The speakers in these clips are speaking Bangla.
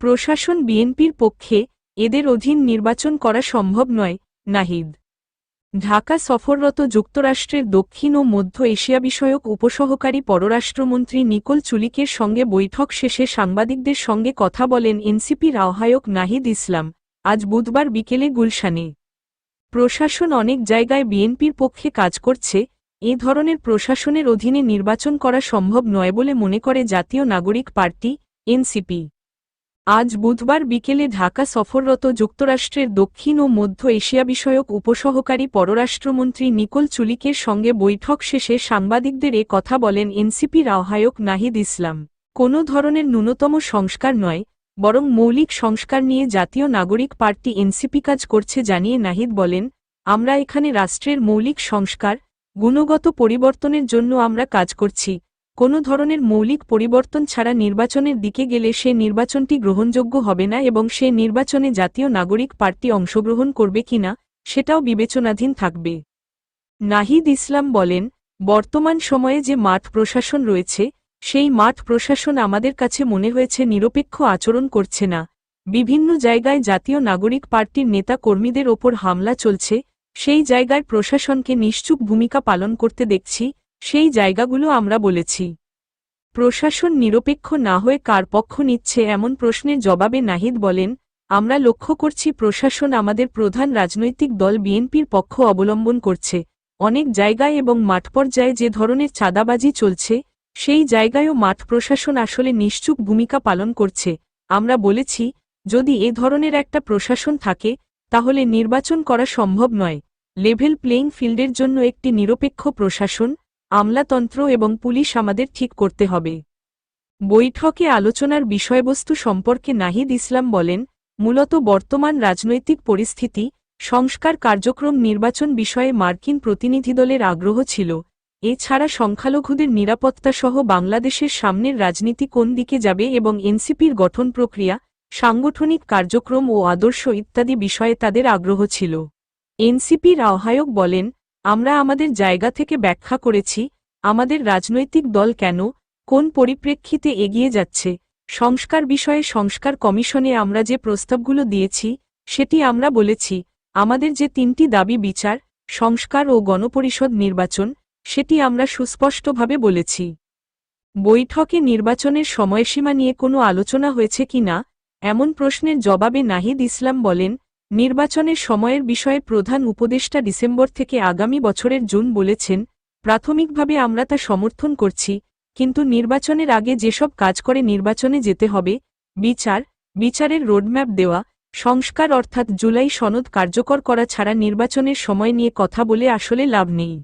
প্রশাসন বিএনপির পক্ষে এদের অধীন নির্বাচন করা সম্ভব নয়, নাহিদ। ঢাকা সফররত যুক্তরাষ্ট্রের দক্ষিণ ও মধ্য এশিয়া বিষয়ক উপসহকারী পররাষ্ট্রমন্ত্রী নিকোল চুলিকের সঙ্গে বৈঠক শেষে সাংবাদিকদের সঙ্গে কথা বলেন এনসিপির আহ্বায়ক নাহিদ ইসলাম। আজ বুধবার বিকেলে গুলশানে। প্রশাসন অনেক জায়গায় বিএনপির পক্ষে কাজ করছে, এ ধরনের প্রশাসনের অধীনে নির্বাচন করা সম্ভব নয় বলে মনে করে জাতীয় নাগরিক পার্টি, এনসিপি। আজ বুধবার বিকেলে ঢাকা সফররত যুক্তরাষ্ট্রের দক্ষিণ ও মধ্য এশিয়া বিষয়ক উপসহকারী পররাষ্ট্রমন্ত্রী নিকোল চুলিকের সঙ্গে বৈঠক শেষে সাংবাদিকদের এ কথা বলেন এনসিপির আহ্বায়ক নাহিদ ইসলাম। কোনো ধরনের ন্যূনতম সংস্কার নয়, বরং মৌলিক সংস্কার নিয়ে জাতীয় নাগরিক পার্টি এনসিপি কাজ করছে জানিয়ে নাহিদ বলেন, আমরা এখানে রাষ্ট্রের মৌলিক সংস্কার, গুণগত পরিবর্তনের জন্য আমরা কাজ করছি কোনো ধরনের মৌলিক পরিবর্তন ছাড়া নির্বাচনের দিকে গেলে সে নির্বাচনটি গ্রহণযোগ্য হবে না এবং সে নির্বাচনে জাতীয় নাগরিক পার্টি অংশগ্রহণ করবে কিনা সেটাও বিবেচনাধীন থাকবে। নাহিদ ইসলাম বলেন, বর্তমান সময়ে যে মাঠ প্রশাসন রয়েছে, সেই মাঠ প্রশাসন আমাদের কাছে মনে হয়েছে নিরপেক্ষ আচরণ করছে না। বিভিন্ন জায়গায় জাতীয় নাগরিক পার্টির নেতা কর্মীদের ওপর হামলা চলছে, সেই জায়গায় প্রশাসনকে নিশ্চুপ ভূমিকা পালন করতে দেখছি সেই জায়গাগুলো আমরা বলেছি। প্রশাসন নিরপেক্ষ না হয়ে কার পক্ষ নিচ্ছে এমন প্রশ্নের জবাবে নাহিদ বলেন, আমরা লক্ষ্য করছি প্রশাসন আমাদের প্রধান রাজনৈতিক দল বিএনপির পক্ষ অবলম্বন করছে। অনেক জায়গায় এবং মাঠ পর্যায়ে যে ধরনের চাঁদাবাজি চলছে, সেই জায়গায়ও মাঠ প্রশাসন আসলে নিশ্চুপ ভূমিকা পালন করছে। আমরা বলেছি, যদি এ ধরনের একটা প্রশাসন থাকে, তাহলে নির্বাচন করা সম্ভব নয়। লেভেল প্লেইং ফিল্ডের জন্য একটি নিরপেক্ষ প্রশাসন আমলাতন্ত্র এবং পুলিশ আমাদের ঠিক করতে হবে। বৈঠকে আলোচনার বিষয়বস্তু সম্পর্কে নাহিদ ইসলাম বলেন, মূলত বর্তমান রাজনৈতিক পরিস্থিতি, সংস্কার কার্যক্রম নির্বাচন বিষয়ে মার্কিন প্রতিনিধিদলের আগ্রহ ছিল, এছাড়া সংখ্যালঘুদের নিরাপত্তাসহ বাংলাদেশের সামনের রাজনীতি কোন দিকে যাবে এবং এনসিপির গঠন প্রক্রিয়া, সাংগঠনিক কার্যক্রম ও আদর্শ ইত্যাদি বিষয়ে তাদের আগ্রহ ছিল। এনসিপির আহ্বায়ক বলেন আমরা আমাদের জায়গা থেকে ব্যাখ্যা করেছি, আমাদের রাজনৈতিক দল কেন, কোন পরিপ্রেক্ষিতে এগিয়ে যাচ্ছে, সংস্কার বিষয়ে সংস্কার কমিশনে আমরা যে প্রস্তাবগুলো দিয়েছি, সেটি আমরা বলেছি, আমাদের যে তিনটি দাবি বিচার, সংস্কার ও গণপরিষদ নির্বাচন, সেটি আমরা সুস্পষ্টভাবে বলেছি। বৈঠকে নির্বাচনের সময়সীমা নিয়ে কোনো আলোচনা হয়েছে কি না এমন প্রশ্নের জবাবে নাহিদ ইসলাম বলেন নির্বাচনের সময়ের বিষয়ে প্রধান উপদেষ্টা ডিসেম্বর থেকে আগামী বছরের জুন বলেছেন, প্রাথমিকভাবে আমরা তা সমর্থন করছি, কিন্তু নির্বাচনের আগে যেসব কাজ করে নির্বাচনে যেতে হবে, বিচার, বিচারের রোডম্যাপ দেওয়া, সংস্কার অর্থাৎ জুলাই সনদ কার্যকর করা ছাড়া নির্বাচনের সময় নিয়ে কথা বলে আসলে লাভ নেই।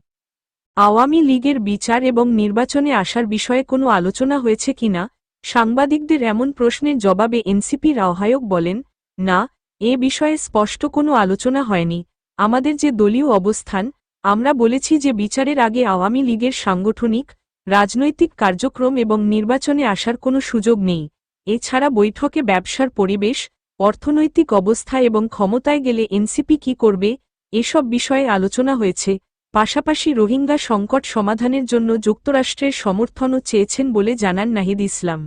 আওয়ামী লীগের বিচার এবং নির্বাচনে আসার বিষয়ে কোনো আলোচনা হয়েছে কিনা, সাংবাদিকদের এমন প্রশ্নের জবাবে এনসিপির আহ্বায়ক বলেন, না এ বিষয়ে স্পষ্ট কোনো আলোচনা হয়নি। আমাদের যে দলীয় অবস্থান, আমরা বলেছি যে বিচারের আগে আওয়ামী লীগের সাংগঠনিক, রাজনৈতিক কার্যক্রম এবং নির্বাচনে আসার কোনো সুযোগ নেই। এছাড়া বৈঠকে ব্যবসার পরিবেশ, অর্থনৈতিক অবস্থা এবং ক্ষমতায় গেলে এনসিপি কি করবে, এসব বিষয়ে আলোচনা হয়েছে। পাশাপাশি রোহিঙ্গা সংকট সমাধানের জন্য যুক্তরাষ্ট্রের সমর্থনও চেয়েছেন বলে জানান নাহিদ ইসলাম।